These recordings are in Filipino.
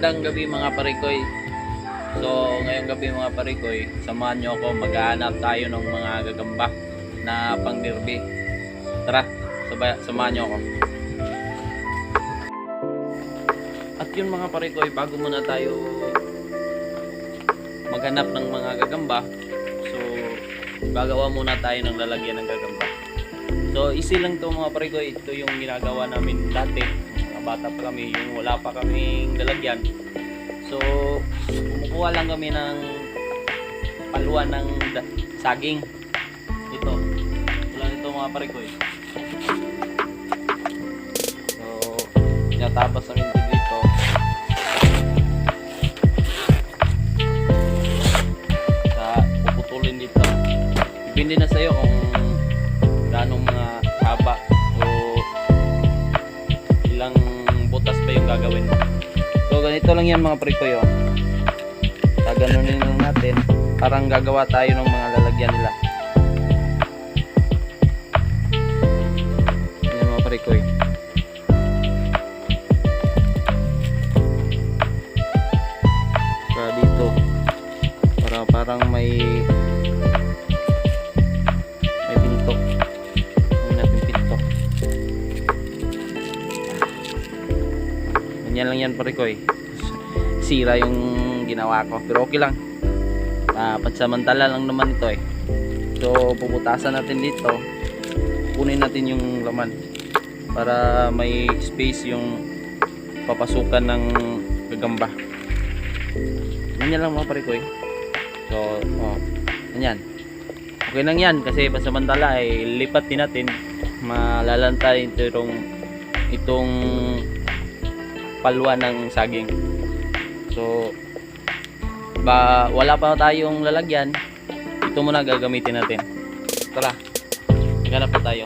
Magandang gabi mga parikoy. So, ngayong gabi mga parikoy, samahan nyo ako maghahanap tayo ng mga gagamba na pangdirbi. Tara, samahan nyo ako. At yun mga parikoy, bago muna tayo maghanap ng mga gagamba, so gagawa muna tayo ng lalagyan ng gagamba. So, easy lang to mga parikoy. Ito yung ginagawa namin dati. Mga bata pa kami, yung wala pa kaming lalagyan. So, kumukuha lang kami ng paluan ng saging. Ito. Wala nito mga parikoy. So, tinatapos namin ito dito. Sa puputulin dito. Depende na sa'yo kung ganong mga gagawin mo. So ganito lang yan mga prikoy oh. Gaganunin lang natin. Parang gagawa tayo ng mga lalagyan nila. Yan mga prikoy. Saka dito. Para parang may Ganyan lang yan parikoy. Sira yung ginawa ko. Pero okay lang. Ah, pansamantala lang naman ito eh. So puputasan natin dito. Kunin natin yung laman. Para may space yung papasukan ng gagamba. Ganyan lang mga parikoy. So, oh, ganyan. Okay lang yan kasi pansamantala ay lipat din natin malalantay itong itong palwa ng saging. So ba wala pa tayong lalagyan. Ito muna gagamitin natin. Tara. Maghanap pa tayo.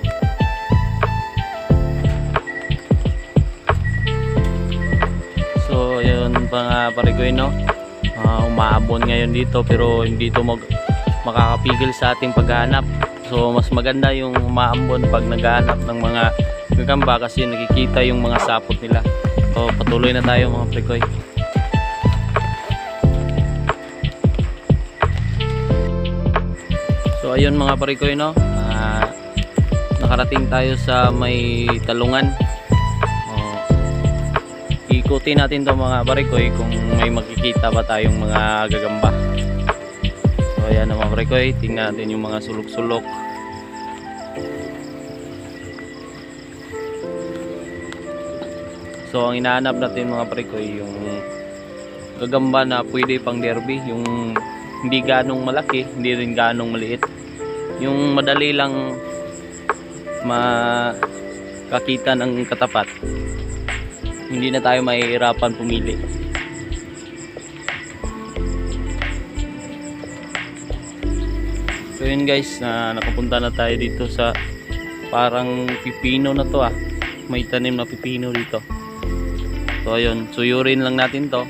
So, yun nga parigoy no. Ah, umaabon ngayon dito pero hindi ito mag makakapigil sa ating paghahanap. So mas maganda yung umaambon pag naghahanap ng mga gagamba kasi nakikita yung mga sapot nila. So patuloy na tayo mga prekoy. So ayun mga prekoy no. Ah, nakarating tayo sa may talungan. Oh, ikutin natin to mga barikoy kung may makikita ba tayong mga gagamba. So ayan mga barikoy, tingnan natin yung mga sulok-sulok. So ang hinahanap natin mga barikoy yung gagamba na pwede pang derby, yung hindi ganong malaki, hindi rin ganong maliit. Yung madali lang makakita ng katapat hindi na tayo mahihirapan pumili. So yun guys, na nakapunta na tayo dito sa parang pipino na to ah. May tanim na pipino dito. So ayun, suyurin lang natin to.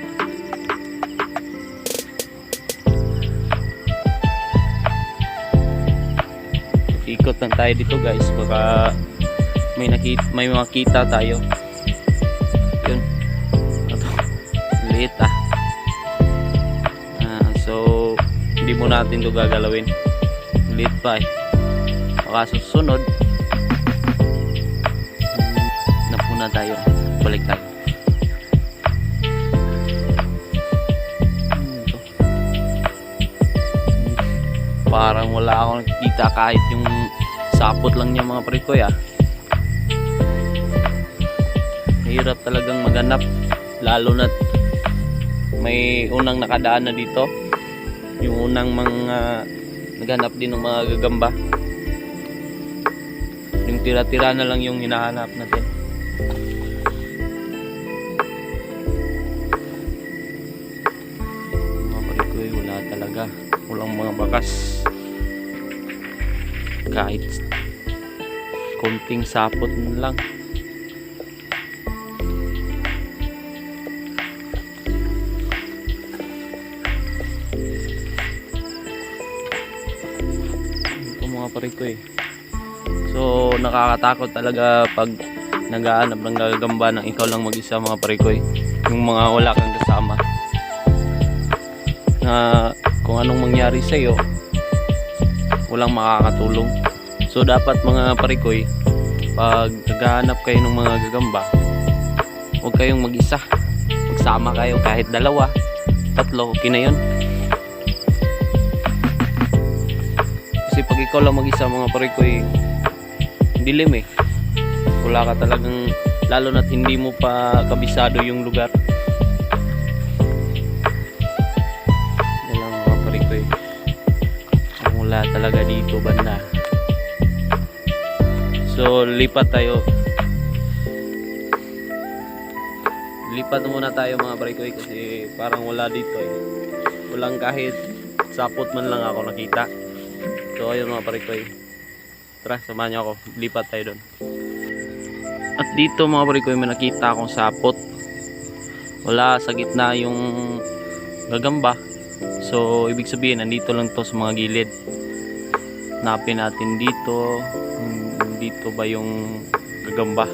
Ikot lang tayo dito guys, baka may nakita, may makita tayo. Yun. Ito. Liit ah. Ah, so, hindi mo natin to gagalawin. Liit pa eh. Baka susunod. Hmm, napuna tayo. Balik tayo. Parang wala akong nakikita kahit yung sapot lang niya mga prekoy ah hirap talagang maganap lalo na may unang nakadaan na dito. Yung unang mga naghanap din ng mga gagamba. Yung tira-tira na lang yung hinahanap natin. Mga palikoy wala talaga walang mga bakas. Kahit konting sapot lang. Ito mga pariko eh. So nakakatakot talaga pag nagaanap ng gagamba ng ikaw lang mag-isa mga parikoy yung mga wala kang kasama. Na kung anong mangyari sa iyo walang makakatulong. So dapat mga parikoy pag naghahanap kayo ng mga gagamba huwag kayong mag-isa. Magsama kayo kahit dalawa tatlo okay na yun. Kasi pag ikaw lang mag-isa mga parikoy dilim eh wala ka talagang lalo na't hindi mo pa kabisado yung lugar wala talaga dito banda. So lipat tayo. Lipat muna tayo mga parikoy kasi parang wala dito eh. Walang kahit sapot man lang ako nakita. So ayun mga parikoy tara samahan niyo ako. Lipat tayo doon at dito mga parikoy may nakita akong sapot. Wala sa gitna yung gagamba. So ibig sabihin nandito lang to sa mga gilid napin natin dito. Dito ba yung gagamba?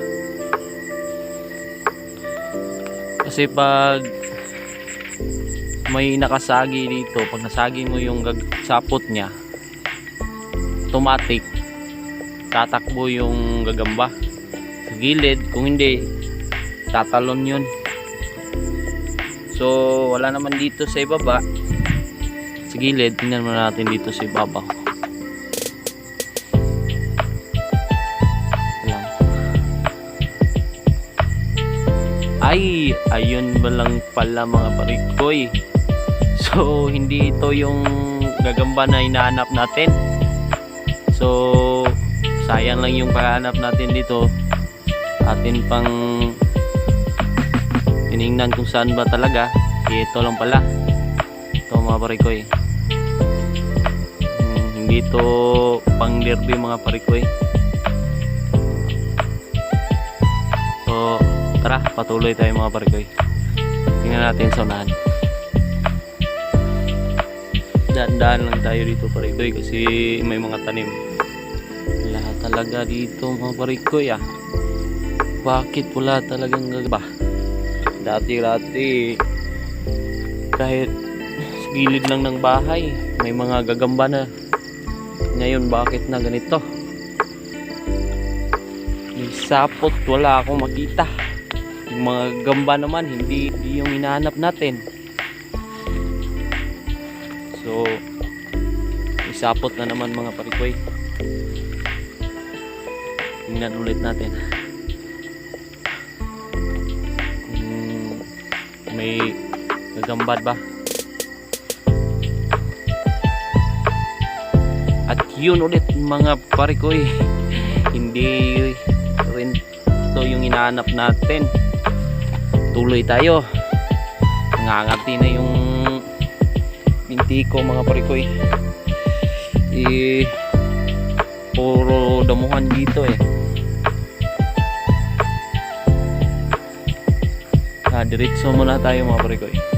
Kasi pag may nakasagi dito pag nasagi mo yung sapot niya automatic tatakbo yung gagamba. Sa gilid kung hindi tatalon yun. So wala naman dito sa ibaba. Sa gilid tingnan muna natin dito sa ibabaw ay ayun ba lang pala mga parikoy so hindi ito yung gagamba na hinahanap natin. So sayang lang yung paghahanap natin dito. Atin pang tiningnan kung saan ba talaga. Ito lang pala. Ito mga parikoy Hmm, hindi ito pang derby mga parikoy so tara patuloy tayo mga parikoy tingnan natin sa unahan daan-daan lang tayo dito parikoy kasi may mga tanim. Lahat talaga dito mga parikoy ah. Bakit wala talagang gagaba? Dati-dati kahit sa gilid lang ng bahay may mga gagamba na. Ngayon bakit na ganito? May sapot wala akong makita yung mga gamba naman hindi, hindi yung hinahanap natin. So may sapot na naman mga parikoy. Tingnan ulit natin. Kung may gagambad ba? At yun ulit mga parikoy. Hindi rin to yung hinahanap natin tuloy tayo. Nangangati na yung binti ko mga parikoy eh. Puro damuhan dito eh. Ah, diretso muna tayo mga parikoy